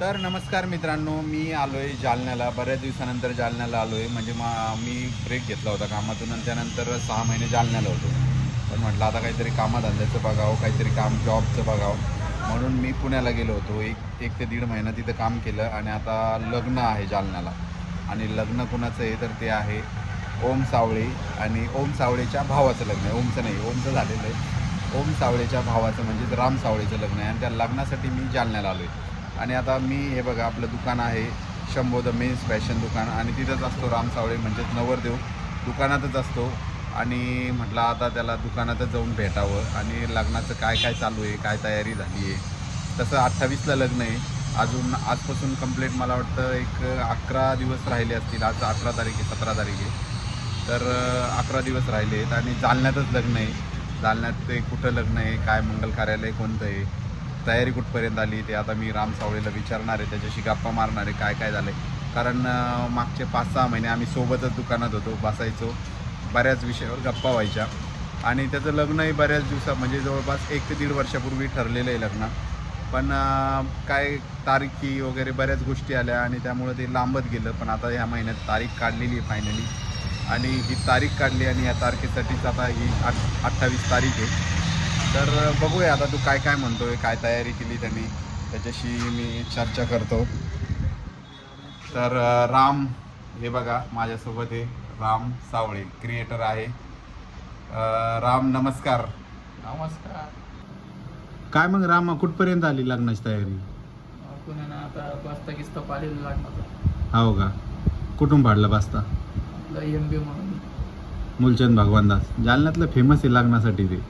तर नमस्कार मित्रांनो मी आलो आहे जालन्याला. बऱ्याच दिवसानंतर जालन्याला आलो आहे म्हणजे मा मी ब्रेक घेतला होता कामातून आणि त्यानंतर सहा महिने जालन्याला होतो. पण म्हटलं आता काहीतरी कामाधंद्याचं बघावं काहीतरी काम जॉबचं बघावं. म्हणून मी पुण्याला गेलो होतो. एक एक ते दीड महिना तिथं काम केलं आणि आता लग्न आहे जालन्याला. आणि लग्न कुणाचं आहे तर ते आहे ओम सावळे आणि ओम सावळेच्या भावाचं लग्न आहे. ओमचं नाही ओमचं झालेलं आहे. ओम सावळेच्या भावाचं म्हणजेच राम सावळेचं लग्न आहे. आणि त्या लग्नासाठी मी जालन्याला आलो आहे आणि आता मी हे बघा आपलं दुकान आहे शंभो द मेन्स फॅशन दुकान. आणि तिथंच असतो राम सावळे म्हणजेच नवरदेव. दुकानातच असतो. आणि म्हटलं आता त्याला दुकानातच जाऊन भेटावं. आणि लग्नाचं काय काय चालू आहे काय तयारी झाली आहे. तसं अठ्ठावीसला लग्न आहे. अजून आजपासून कंप्लीट मला वाटतं एक अकरा दिवस राहिले असतील. आज अठरा तारीख आहे सतरा तारीख आहे. तर अकरा दिवस राहिले आहेत. आणि जालन्यातच लग्न आहे. जालन्यात ते कुठं लग्न आहे काय मंगल कार्यालय कोणतं आहे? तयारी कुठपर्यंत आली ते आता मी राम सावळेला विचारणार आहे त्याच्याशी गप्पा मारणार आहे काय काय झालं आहे कारण मागचे पाच सहा महिने आम्ही सोबतच दुकानात होतो बसायचो बऱ्याच विषयावर गप्पा व्हायच्या. आणि त्याचं लग्नही बऱ्याच दिवसा म्हणजे जवळपास एक ते दीड वर्षापूर्वी ठरलेलं आहे लग्न. पण काय तारीखी वगैरे बऱ्याच गोष्टी आल्या आणि त्यामुळे ते लांबत गेलं. पण आता ह्या महिन्यात तारीख काढलेली आहे फायनली आणि ही तारीख काढली आणि या तारखेसाठीच आता ही आठ अठ्ठावीस तारीख आहे. तर बघूया आता तू काय काय म्हणतोय काय तयारी केली त्यांनी? त्याच्याशी मी चर्चा करतो. तर राम हे बघा माझ्यासोबत आहे. राम सावळे क्रिएटर आहे. राम नमस्कार. नमस्कार. काय मग राम कुठपर्यंत आली लग्नाची तयारी? पुण्यानं आता बसता किस्ता पाहिलेलं लागणार. हो का? कुठून पाडलं बसता आपलं एम बी म्हणून. मुलचंद भगवानदास जालन्यातलं फेमस आहे लग्नासाठी ते.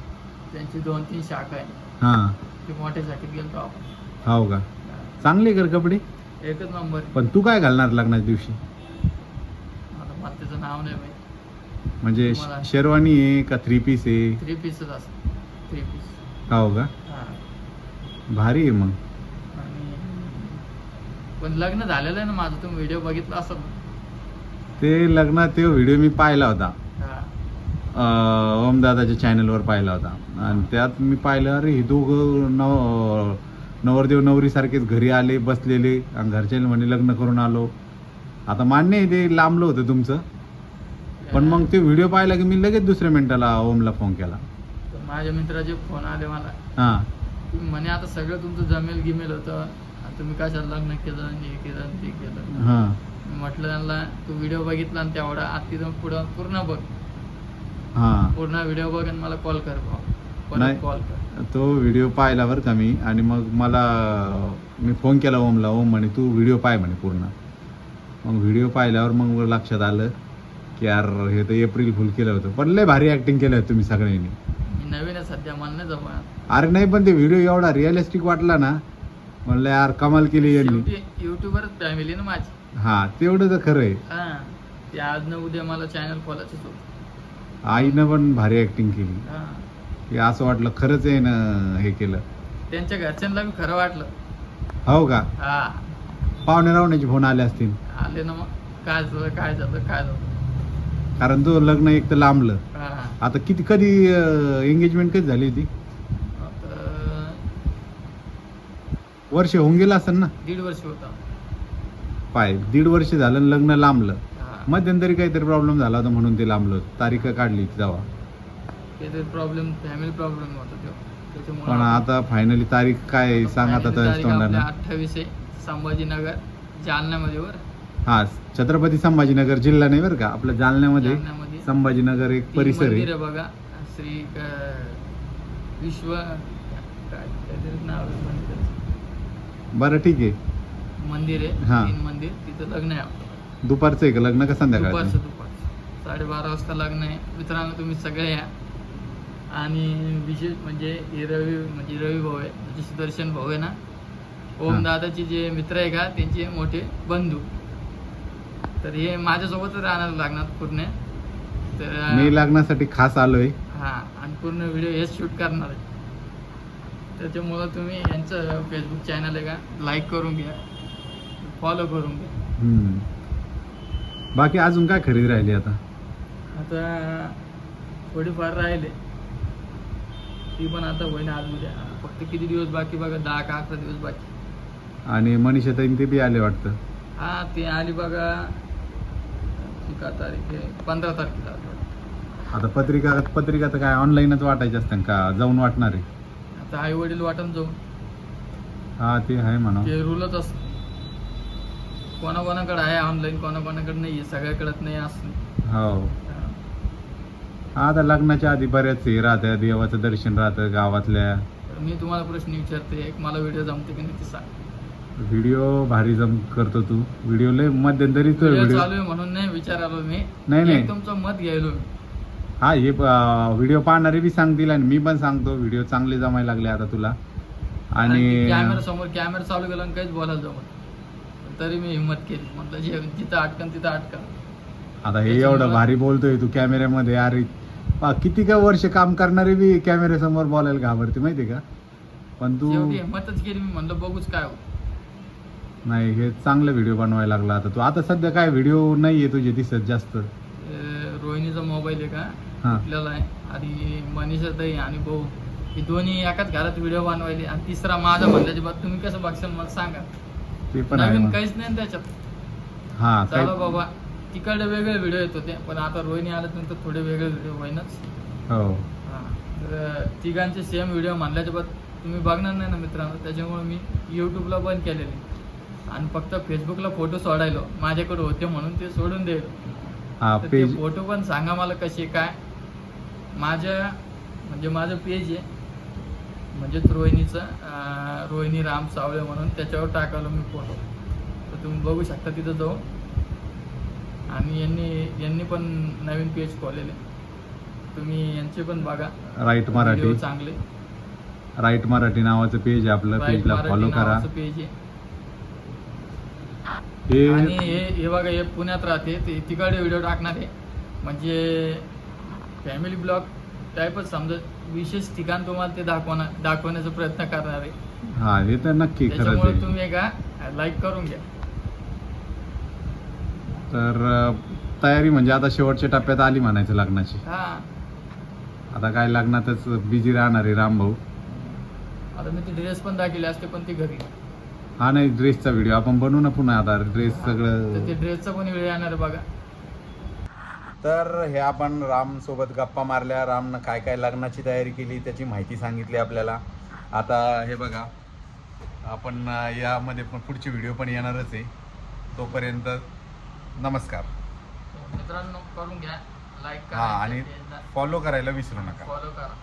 त्यांची दोन तीन शाखा आहे. हां. ते मोठ्या शाखेत गेलो आपण. हो का? चांगले कर कपडे? एकच नंबर. आहे. पण तू काय घालणार लग्नाच्या दिवशी? आता मला त्याचं नाव नाही माहिती. म्हणजे तुम्हाला- शेरवानी आहे का थ्री पीस आहे? थ्री पीसच असतं. थ्री पीस हो का? हां. भारी आहे मग. आणि पण लग्न झालेलं आहे ना माझं. तुम्ही व्हिडिओ बघितला असेल ना? ते लग्नात ते व्हिडिओ मी पाहिला होता. ओमदादाच्या चॅनलवर पाहिला होता. आणि त्यात मी पाहिलं अरे हे दोघं नव नवरदेव नवरीसारखेच घरी आले बसलेले आणि घरचे म्हणे लग्न करून आलो. आता मान्य आहे ते लांबलं होतं तुमचं. पण मग ते व्हिडिओ पाहिला की मी लगेच दुसऱ्या मिनिटाला ओमला फोन केला. माझ्या मित्राचे फोन आले मला. हां. म्हणे आता सगळं तुमचं जमेल गिमेल होतं. तुम्ही कशाला लग्न केलं हे केलं ते केलं? हां. म्हटलं त्यांना तू व्हिडिओ बघितला आणि तेवढा आत पुढं पूर्ण बघ. हां. पूर्ण व्हिडिओ बघ आणि मला कॉल कर भाऊ. नाही. परत कॉल कर. तो व्हिडिओ पाहिला बरं का मी? आणि मग मला मी फोन केला ओमला ओम म्हणे तू व्हिडिओ पाय म्हणे पूर्ण. मग व्हिडिओ पाहिल्यावर मग लक्षात आलं की यार हे तर एप्रिल फुल केलं होतं. पण लय भारी ॲक्टिंग केलं होतं तुम्ही सगळ्यांनी. मी नवीन आहे सध्या मला नाही जमणार अरे नाही पण ते व्हिडिओ एवढा रिअलिस्टिक वाटला ना. म्हणलं यार कमाल केली यांनी. शेवटी युट्यूबरच फॅमिली ना माझी. हां तेवढं तर खरं आहे. हा ते आज न उद्या मला चॅनल खोलायचंच होतं आईनं पण भारी ॲक्टिंग केली. हा. की असं वाटलं खरंच आहे ना हे केलं. त्यांच्या घरच्यांना बी खरं वाटलं. हो का? हा. पाहुणे रावण्याचे फोन आले असतील. आले ना मग. काय झालं काय झालं काय झालं? कारण तो लग्न एक तर लांबलं. हा. आता किती कधी एंगेजमेंट कधी झाली होती? आता वर्ष होऊन गेलं असेल ना? दीड वर्ष होता. पाय दीड वर्ष झालं आणि लग्न लांबलं. मध्यंतरी काहीतरी प्रॉब्लेम झाला होता म्हणून ते लांबलं. तारीख काढली तेव्हा काहीतरी प्रॉब्लेम फॅमिली प्रॉब्लेम होता तो त्याच्यामुळे पण आता फायनली तारीख काय? सांग आता तोंडानं अठ्ठावीस आहे संभाजीनगर जालन्यामध्ये वर हा छत्रपती संभाजीनगर जिल्हा नाही बरं का आपल्या जालन्यामध्ये संभाजीनगर एक परिसर आहे बघा श्री विश्व. बरं ठीक आहे मंदिर हा. आहे तीन मंदिर तिथं लग्न आहे. दुपारचं आहे का लग्न का संध्याकाळचं? दुपारचं दुपारचं. साडेबारा वाजता लग्न आहे. मित्रांनो तुम्ही सगळे या. आणि विशेष म्हणजे हे रवी म्हणजे रवी भाऊ आहे. म्हणजे सुदर्शन भाऊ आहे ना? ओम हा. दादाचे जे मित्र आहे का? त्यांचे मोठे बंधू. तर हे माझ्यासोबतच राहणार लागणार पूर्ण. तर मी लग्नासाठी खास आलोय. हा. आणि पूर्ण व्हिडिओ हेच शूट करणार आहे. त्याच्यामुळं तुम्ही यांचं फेसबुक चॅनल आहे का? लाईक करून घ्या. फॉलो करून घ्या. हम्म. बाकी अजून काय खरेदी राहिली आता? आता थोडीफार राहिले. ती पण आता होईना आज फक्त किती दिवस बाकी बघा दहा का अकरा दिवस बाकी. आणि मनीषा ताईन ते बी आले वाटतं? हा ते आली बघा. ती का तारीख आहे. पंधरा तारखेला आली वाटतं. आता पत्रिका पत्रिका तर काय ऑनलाईनच वाटायची असतं का? जाऊन वाटणार आहे. आता आई वडील वाटून जाऊन. हा ते आहे म्हणा. ते रूलच असत. कोणाकोणाकडे आहे ऑनलाईन कोणाकोणाकडे नाही सगळ्याकडे नाही असं. हो. आता लग्नाच्या आधी बऱ्याच हे राहत्या देवाचं दर्शन राहतं गावातल्या. तर मी तुम्हाला प्रश्न विचारते एक मला व्हिडिओ जमते की नाही ते सांग. व्हिडिओ भारी जम करतो तू. व्हिडिओ लय मध्यंतरी तो व्हिडिओ व्हिडिओ चालू आहे म्हणून नाही विचारालो मी. नाही, नाही. एक तुमचं मत घ्यायलो मी. हा हे व्हिडिओ पाहणारे बी सांगतील आणि मी पण सांगतो. व्हिडिओ चांगले जमायला लागले आता तुला. आणि कॅमेरा समोर कॅमेरा चालू केला आणि काहीच बोलायला जमत तरी मी हिंमत केली. म्हटलं जे जिथं अटकन तिथं अटकन. आता हे एवढं भारी बोलतोय तू कॅमेऱ्यामध्ये अरे पा- किती का वर्ष काम करणारे बी कॅमेऱ्यासमोर बोलायला घाबरते माहिती का? पण तू हिंमतच केली मी म्हणलं बघूच काय होत. नाही हे चांगलं व्हिडिओ बनवायला लागला आता तू. आता सध्या काय व्हिडिओ नाहीये तुझे दिसत जास्त. रोहिणीचा मोबाईल आहे का? हा. आपल्याला आहे. आणि मनीषा ताई आणि भाऊ. हे दोन्ही एकाच घरात व्हिडिओ बनवायले आणि तिसरा माझा म्हणल्याच्या बाद तुम्ही कसं बघशाल? मला सांगा. ते पण आहे नवीन मग. काहीच नाही ना त्याच्यात. हा चला काय बाबा तिकडे वेगळे व्हिडिओ येत होते पण आता रोहिणी आल्यानंतर थोडे वेगळे व्हिडिओ होईनच. हो. हा. तर तिघांचे सेम व्हिडिओ मानल्याच्या बाद तुम्ही बघणार नाही ना मित्रांनो त्याच्यामुळे मी यूट्यूबला बंद केलेले. आणि फक्त फेसबुकला फोटो सोडायलो. माझ्याकडे होते म्हणून ते सोडून हा तर ते पेज फोटो पण सांगा मला कसे काय. माझ्या म्हणजे माझं पेज आहे. म्हणजेच रोहिणीचं रोहिणी राम सावळे म्हणून त्याच्यावर टाकालो मी फोटो. तर तुम्ही बघू शकता तिथं जाऊन. आणि यांनी यांनी पण नवीन पेज खोलेले तुम्ही यांचे पण बघा. राईट मराठी. चांगले. राईट मराठी नावाचं पेज आहे आपलं. राईट पेजला मराठी फॉलो करा. नावाचं पेज आहे. आणि हे हे बघा हे पुण्यात राहते. ते तिकडे व्हिडिओ टाकणार आहे. म्हणजे फॅमिली ब्लॉग टाईपच समजा विशेष ठिकाण तुम्हाला ते दाखवणार दाखवण्याचा प्रयत्न करणार आहे. हा हे तर नक्की खरंच त्याच्यामुळे आहे तुम्ही का लाईक करून घ्या. तर अं, तयारी म्हणजे आता शेवटच्या टप्प्यात आली म्हणायचं लग्नाची. हा. आता काय लग्नातच बिझी राहणार आहे रामभाऊ आता मी ती ड्रेस पण दाखवले असते पण ती घरी. हा नाही ड्रेसचा व्हिडिओ आपण बनवू ना पुन्हा आता. ड्रेस तर ते सगळं ड्रेसचा पण व्हिडिओ येणार आहे बघा. तर हे आपण राम सोबत गप्पा मारल्या. रामनं काय काय लग्नाची तयारी केली त्याची माहिती सांगितली आपल्याला. आता हे बघा आपण यामध्ये पण पुढची व्हिडिओ पण येणारच आहे. तोपर्यंत नमस्कार. मित्रांनो करून घ्या. लाईक हा आणि करा. फॉलो करायला विसरू नका. फॉलो करा.